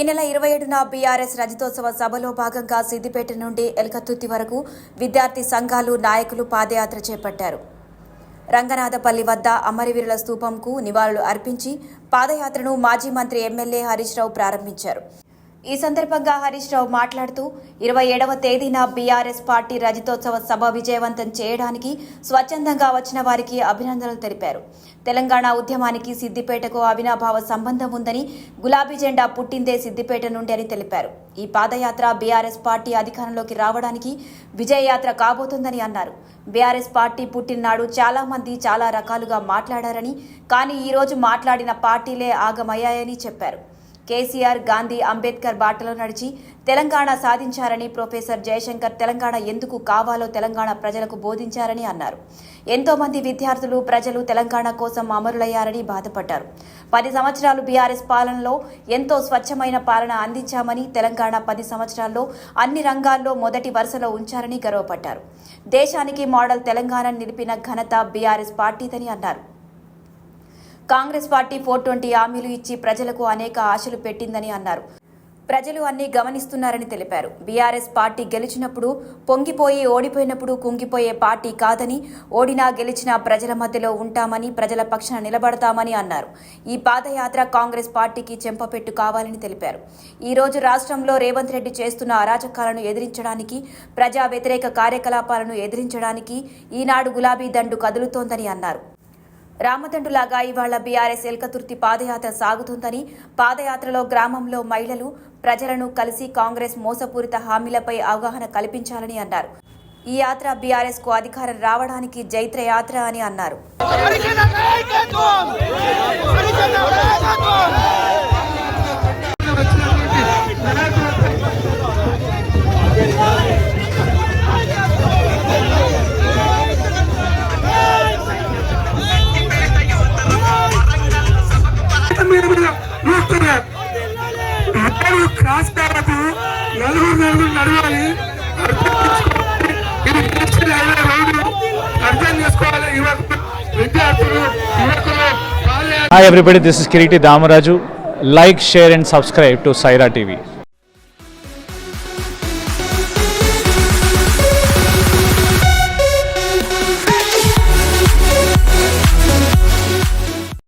ఈ నెల ఇరవై ఏడున బీఆర్ఎస్ రజతోత్సవ సభలో భాగంగా సిద్దిపేట నుండి ఎల్కతుర్తి వరకు విద్యార్థి సంఘాలు నాయకులు పాదయాత్ర చేపట్టారు. రంగనాథపల్లి వద్ద అమరవీరుల స్తూపంకు నివాళులు అర్పించి పాదయాత్రను మాజీ మంత్రి ఎమ్మెల్యే హరీష్ రావు ప్రారంభించారు. ఈ సందర్భంగా హరీష్ రావు మాట్లాడుతూ ఇరవై ఏడవ తేదీన బీఆర్ఎస్ పార్టీ రజతోత్సవ సభ విజయవంతం చేయడానికి స్వచ్ఛందంగా వచ్చిన వారికి అభినందనలు తెలిపారు. తెలంగాణ ఉద్యమానికి సిద్దిపేటకు అవినాభావ సంబంధం ఉందని గులాబీ జెండా పుట్టిందే సిద్దిపేట నుండి అని తెలిపారు. ఈ పాదయాత్ర బీఆర్ఎస్ పార్టీ అధికారంలోకి రావడానికి విజయయాత్ర కాబోతుందని అన్నారు. బీఆర్ఎస్ పార్టీ పుట్టిననాడు చాలా మంది చాలా రకాలుగా మాట్లాడారని కానీ ఈరోజు మాట్లాడిన పార్టీలే ఆగమయ్యాయని చెప్పారు. కేసీఆర్ గాంధీ అంబేద్కర్ బాటలో నడిచి తెలంగాణ సాధించారని ప్రొఫెసర్ జయశంకర్ తెలంగాణ ఎందుకు కావాలో తెలంగాణ ప్రజలకు బోధించారని అన్నారు. ఎంతో మంది విద్యార్థులు ప్రజలు తెలంగాణ కోసం అమరులయ్యారని బాధపడ్డారు. పది సంవత్సరాలు బీఆర్ఎస్ పాలనలో ఎంతో స్వచ్ఛమైన పాలన అందించామని తెలంగాణ పది సంవత్సరాల్లో అన్ని రంగాల్లో మొదటి వరుసలో ఉంచారని గర్వపడ్డారు. దేశానికి మోడల్ తెలంగాణ నిలిపిన ఘనత బీఆర్ఎస్ పార్టీదని అన్నారు. కాంగ్రెస్ పార్టీ ఫోర్ ట్వంటీ హామీలు ఇచ్చి ప్రజలకు అనేక ఆశలు పెట్టిందని అన్నారు. ప్రజలు అన్ని గమనిస్తున్నారని తెలిపారు. బీఆర్ఎస్ పార్టీ గెలిచినప్పుడు పొంగిపోయి ఓడిపోయినప్పుడు కుంగిపోయే పార్టీ కాదని ఓడినా గెలిచినా ప్రజల మధ్యలో ఉంటామని ప్రజల పక్షాన నిలబడతామని అన్నారు. ఈ పాదయాత్ర కాంగ్రెస్ పార్టీకి చెంపపెట్టు కావాలని తెలిపారు. ఈ రోజు రాష్ట్రంలో రేవంత్ రెడ్డి చేస్తున్న అరాచకాలను ఎదిరించడానికి ప్రజా వ్యతిరేక కార్యకలాపాలను ఎదిరించడానికి ఈనాడు గులాబీ దండు కదులుతోందని అన్నారు. రామదండులాగా ఇవాళ బీఆర్ఎస్ ఎల్కతుర్తి పాదయాత్ర సాగుతుందని పాదయాత్రలో గ్రామంలో మహిళలు ప్రజలను కలిసి కాంగ్రెస్ మోసపూరిత హామీలపై అవగాహన కల్పించాలని అన్నారు ఈ యాత్ర బీఆర్ఎస్కు అధికారం రావడానికి జైత్ర యాత్ర అని అన్నారు నడవాలి అర్థం చేసుకోవాలి. ఇది నేషనల్ హైవే రోడ్డు అర్థం చేసుకోవాలి యువకులు విద్యార్థులు యువకులు పాదయాత్ర Hi everybody, this is Kiriti Damaraju. Like, share and subscribe to Saira TV.